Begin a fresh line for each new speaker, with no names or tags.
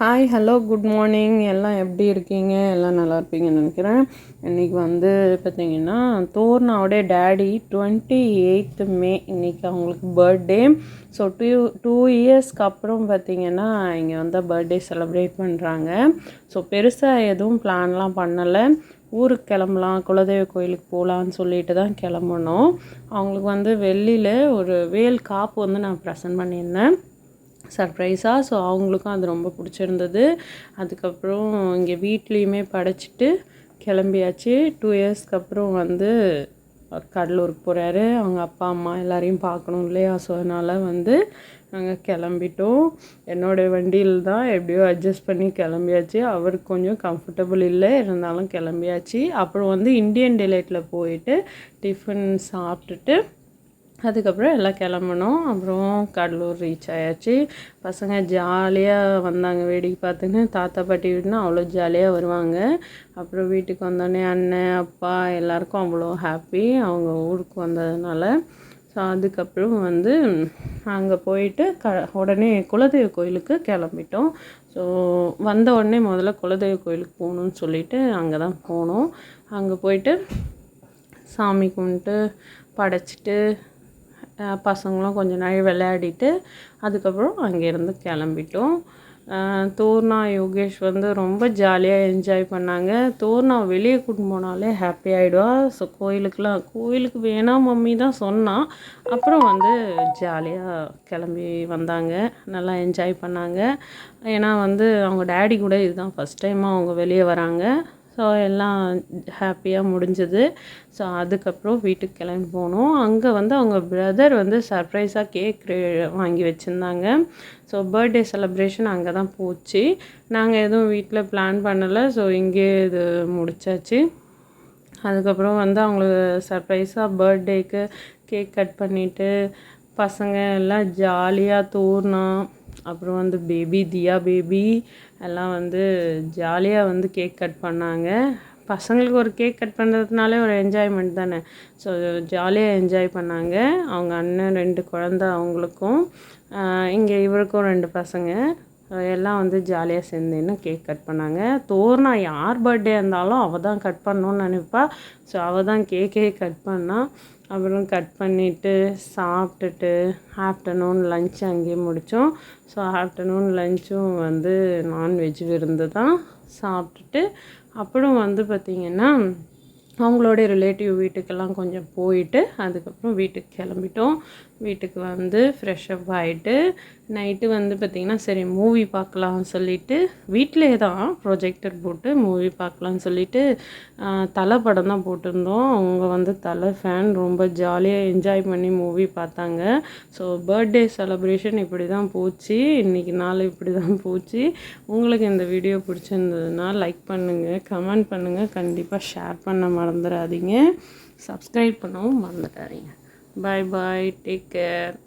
Hi hello good morning எல்லாம் எப்படி இருக்கீங்க? எல்லாம் நல்லா இருப்பீங்கன்னு நினைக்கிறேன். இன்றைக்கி வந்து பார்த்தீங்கன்னா தோர்னாவுடைய டேடி டுவெண்ட்டி எயித்து மே இன்றைக்கி அவங்களுக்கு பர்த்டே ஸோ டூ டூ இயர்ஸ்க்கு அப்புறம் பார்த்தீங்கன்னா இங்கே வந்து பர்த்டே செலிப்ரேட் பண்ணுறாங்க ஸோ பெருசாக எதுவும் பிளான்லாம் பண்ணலை. ஊருக்கு கிளம்பலாம் குலதெய்வ கோயிலுக்கு போகலான்னு சொல்லிட்டு தான் கிளம்பணும். அவங்களுக்கு வந்து வெளியில் ஒரு வேல் காப்பு வந்து நான் ப்ரெசென்ட் பண்ணியிருந்தேன். சர்ப்ரைஸாக ஸோ அவங்களுக்கும் அது ரொம்ப பிடிச்சிருந்தது. அதுக்கப்புறம் இங்கே வீட்லேயுமே படைச்சிட்டு கிளம்பியாச்சு. டூ இயர்ஸ்க்கு அப்புறம் வந்து கடலூருக்கு போகிறாரு அவங்க அப்பா அம்மா எல்லாரையும் பார்க்கணும் இல்லையா? ஸோ அதனால் வந்து நாங்கள் கிளம்பிட்டோம். என்னோடய வண்டியில் தான் எப்படியோ அட்ஜஸ்ட் பண்ணி கிளம்பியாச்சு. அவருக்கு கொஞ்சம் கம்ஃபர்டபுள் இல்லை. இருந்தாலும் கிளம்பியாச்சு. அப்புறம் வந்து இந்தியன் டிலைட்டில் போயிட்டு டிஃபன் சாப்பிட்டுட்டு அதுக்கப்புறம் எல்லாம் கிளம்புனோம் அப்புறம் கடலூர் ரீச் ஆயாச்சு. பசங்க ஜாலியாக வந்தாங்க. வேடிக்கை பார்த்துன்னு தாத்தா பாட்டி வீடுனா அவ்வளோ ஜாலியாக வருவாங்க. அப்புறம் வீட்டுக்கு வந்தோடனே அண்ணன் அப்பா எல்லாருக்கும் அவ்வளோ ஹாப்பி அவங்க ஊருக்கு வந்ததுனால. ஸோ அதுக்கப்புறம் வந்து அங்கே போயிட்டு க உடனே குலதெய்வ கோயிலுக்கு கிளம்பிட்டோம். ஸோ வந்த உடனே முதல்ல குலதெய்வ கோயிலுக்கு போகணுன்னு சொல்லிட்டு அங்கே தான் போனோம். அங்கே போயிட்டு சாமி கும்பிட்டு படைச்சிட்டு பசங்களும் கொஞ்ச நாள் விளையாடிட்டு அதுக்கப்புறம் அங்கேருந்து கிளம்பிட்டோம். தோர்னா யோகேஷ் வந்து ரொம்ப ஜாலியாக என்ஜாய் பண்ணாங்க. தோர்னா வெளியே கூட்டு போனாலே ஹாப்பி ஆகிடுவா ஸோ கோயிலுக்கெலாம் கோயிலுக்கு வேணாம் மம்மி தான் சொன்னான் அப்புறம் வந்து ஜாலியாக கிளம்பி வந்தாங்க. நல்லா என்ஜாய் பண்ணாங்க. ஏன்னா வந்து அவங்க டேடி கூட இதுதான் ஃபஸ்ட் டைமாக அவங்க வெளியே வராங்க. ஸோ எல்லாம் ஹாப்பியாக முடிஞ்சது. ஸோ அதுக்கப்புறம் வீட்டுக்கு கிளம்பி போனோம். அங்கே வந்து அவங்க பிரதர் வந்து சர்ப்ரைஸாக கேக் வாங்கி வச்சுருந்தாங்க. ஸோ பர்த்டே செலப்ரேஷன் அங்கே தான் போச்சு. நாங்கள் எதுவும் வீட்டில் பிளான் பண்ணலை. ஸோ இங்கே இது முடிச்சாச்சு. அதுக்கப்புறம் வந்து அவங்களுக்கு சர்ப்ரைஸாக பர்த்டேக்கு கேக் கட் பண்ணிவிட்டு பசங்க எல்லாம் ஜாலியாக தூர்னா அப்புறம் வந்து பேபி தியா பேபி எல்லாம் வந்து ஜாலியாக வந்து கேக் கட் பண்ணாங்க. பசங்களுக்கு ஒரு கேக் கட் பண்ணுறதுனாலே ஒரு என்ஜாய்மெண்ட் தானே. ஸோ ஜாலியாக என்ஜாய் பண்ணாங்க. அவங்க அண்ணன் ரெண்டு குழந்த அவங்களுக்கும். இங்கே இவருக்கும் ரெண்டு பசங்க. எல்லாம் வந்து ஜாலியாக சேர்ந்துன்னு கேக் கட் பண்ணாங்க. தோர்னா யார் பர்த்டே இருந்தாலும் அவள் தான் கட் பண்ணணுன்னு நினைப்பா. ஸோ அவள் தான் கேக்கே கட் பண்ணால் அப்புறம் கட் பண்ணிவிட்டு சாப்பிட்டுட்டு ஆஃப்டர்நூன் லஞ்ச் அங்கேயே முடித்தோம் ஸோ ஆஃப்டர்நூன் லஞ்சும் வந்து நான்வெஜ் விருந்து தான். சாப்பிட்டுட்டு அப்புறம் வந்து பார்த்திங்கன்னா அவங்களோட ரிலேட்டிவ் வீட்டுக்கெல்லாம் கொஞ்சம் போயிட்டு அதுக்கப்புறம் வீட்டுக்கு கிளம்பிட்டோம். வீட்டுக்கு வந்து ஃப்ரெஷ்அப் ஆகிட்டு நைட்டு வந்து பார்த்திங்கன்னா சரி மூவி பார்க்கலாம்னு சொல்லிவிட்டு வீட்டிலே தான் ப்ரொஜெக்டர் போட்டு மூவி பார்க்கலான்னு சொல்லிவிட்டு தலை படம் தான் போட்டிருந்தோம். அவங்க வந்து தலை ஃபேன் ரொம்ப ஜாலியாக என்ஜாய் பண்ணி மூவி பார்த்தாங்க. ஸோ பர்த்டே செலப்ரேஷன் இப்படி தான் போச்சு. இன்றைக்கி நாள் இப்படி தான் போச்சு. உங்களுக்கு இந்த வீடியோ பிடிச்சிருந்ததுன்னா லைக் பண்ணுங்கள் கமெண்ட் பண்ணுங்கள் கண்டிப்பாக ஷேர் பண்ண மறந்துடாதீங்க. சப்ஸ்கிரைப் பண்ணவும் மறந்துடாதீங்க. Bye bye. Take care.